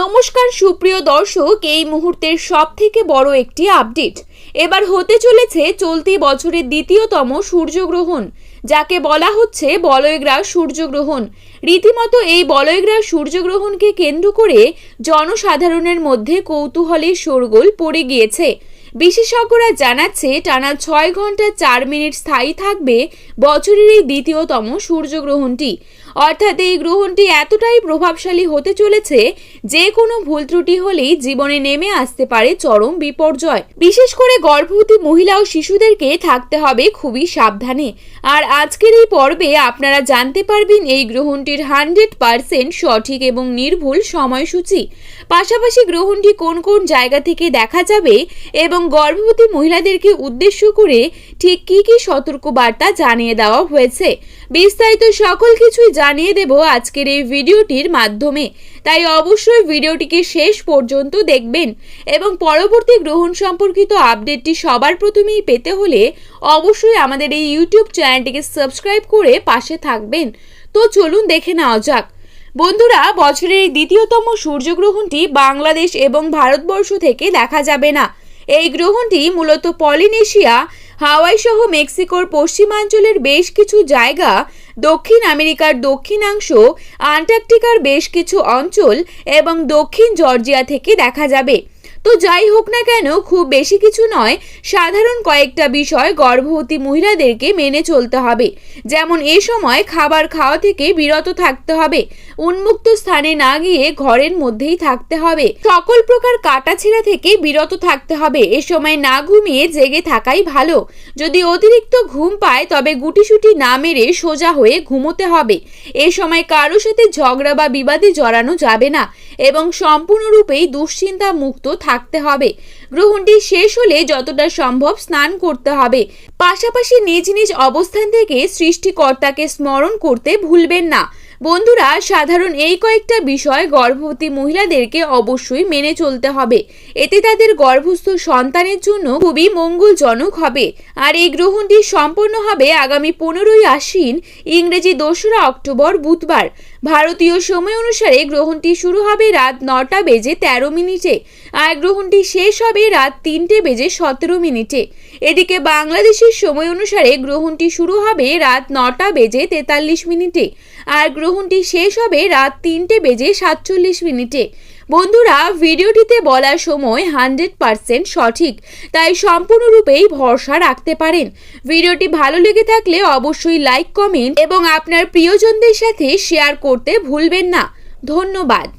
নমস্কার, সুপ্রিয় দর্শক, এই মুহূর্তের সব থেকে বড় একটি আপডেট। এবার হতে চলেছে চলতি বছরের দ্বিতীয়তম সূর্যগ্রহণ, যাকে বলা হচ্ছে বলয়গ্রাস সূর্যগ্রহণ। রীতিমতো এই বলয়গ্রাস সূর্যগ্রহণকে কেন্দ্র করে জনসাধারণের মধ্যে কৌতূহলের শোরগোল পড়ে গিয়েছে। বিশেষজ্ঞরা জানাচ্ছে, টানা ছয় ঘণ্টা চার মিনিট স্থায়ী থাকবে বছরের এই দ্বিতীয়তম সূর্যগ্রহণটি। অর্থাৎ এই গ্রহণটি এতটাই প্রভাবশালী হতে চলেছে যে কোনো ভুল ত্রুটি হলেই জীবনে নেমে আসতে পারে চরম বিপর্যয়। বিশেষ করে গর্ভবতী মহিলা ও শিশুদেরকে থাকতে হবে খুবই সাবধানে। আর আজকের এই পর্বে আপনারা জানতে পারবেন এই গ্রহণটির হান্ড্রেড পার্সেন্ট সঠিক এবং নির্ভুল সময়সূচি। পাশাপাশি গ্রহণটি কোন কোন জায়গা থেকে দেখা যাবে এবং গর্ভবতী মহিলাদেরকে উদ্দেশ্য করে ঠিক কি কি সতর্ক বার্তা জানিয়ে দেওয়া হয়েছে। বিস্তারিত সকল কিছুই জানিয়ে দেব আজকের এই ভিডিওটির মাধ্যমে। তাই অবশ্যই ভিডিওটিকে শেষ পর্যন্ত দেখবেন এবং পরবর্তী গ্রহণ সম্পর্কিত আপডেটটি সবার প্রথমেই পেতে হলে অবশ্যই আমাদের এই ইউটিউব চ্যানেলটিকে সাবস্ক্রাইব করে পাশে থাকবেন। তো চলুন দেখে নেওয়া যাক। বন্ধুরা, বছরের এই দ্বিতীয়তম সূর্যগ্রহণটি বাংলাদেশ এবং ভারতবর্ষ থেকে দেখা যাবে না। এই গ্রহণটি মূলত পলিনেশিয়া হাওয়াই সহ মেক্সিকোর পশ্চিমাঞ্চলের বেশ কিছু জায়গা দক্ষিণ আমেরিকার দক্ষিণাংশ আন্টার্কটিকার বেশ কিছু অঞ্চল এবং দক্ষিণ জর্জিয়া থেকে দেখা যাবে। তো যাই হোক না কেন, খুব বেশি কিছু নয়, সাধারণ কয়েকটা বিষয় গর্ভবতী মহিলাদেরকে মেনে চলতে হবে। যেমন এ সময় খাবার খাওয়া থেকে বিরত থাকতে হবে, উন্মুক্ত স্থানে না গিয়ে ঘরের মধ্যেই থাকতে হবে। সকল প্রকার কাটাছেঁড়া থেকে বিরত থাকতে হবে, এ সময় না ঘুমিয়ে জেগে থাকাই ভালো। যদি অতিরিক্ত ঘুম পায়, তবে গুটিসুটি না মেরে সোজা হয়ে ঘুমোতে হবে। এ সময় কারোর সাথে ঝগড়া বা বিবাদে জড়ানো যাবে না, এবং সম্পূর্ণরূপেই দুশ্চিন্তা মুক্ত থাকতে হবে। গ্রহণটি শেষ হলে যতটা সম্ভব স্নান করতে হবে। পাশাপাশি নিজ নিজ অবস্থান থেকে সৃষ্টিকর্তাকে স্মরণ করতে ভুলবেন না। বন্ধুরা, সাধারণ এই কয়েকটা বিষয় গর্ভবতী মহিলাদেরকে অবশ্যই মেনে চলতে হবে। এতে তাদের গর্ভস্থ সন্তানের জন্য খুবই মঙ্গলজনক হবে। আর এই গ্রহণটি সম্পন্ন হবে আগামী পনেরোই আশ্বিন, ইংরেজি দোসরা অক্টোবর বুধবার। ভারতীয় সময় অনুসারে গ্রহণটি শুরু হবে রাত নটা বেজে তেরো মিনিটে আর গ্রহণটি শেষ হবে রাত তিনটে বেজে সতেরো মিনিটে। এদিকে বাংলাদেশের সময় অনুসারে গ্রহণটি শুরু হবে রাত নটা বেজে তেতাল্লিশ মিনিটে আর গ্রহণটি শেষ হবে রাত তিনটে বেজে সাতচল্লিশ মিনিটে। বন্ধুরা, ভিডিওটিতে বলার সময় হান্ড্রেড পারসেন্ট সঠিক, তাই সম্পূর্ণরূপেই ভরসা রাখতে পারেন। ভিডিওটি ভালো লেগে থাকলে অবশ্যই লাইক, কমেন্ট এবং আপনার প্রিয়জনদের সাথে শেয়ার করতে ভুলবেন না। ধন্যবাদ।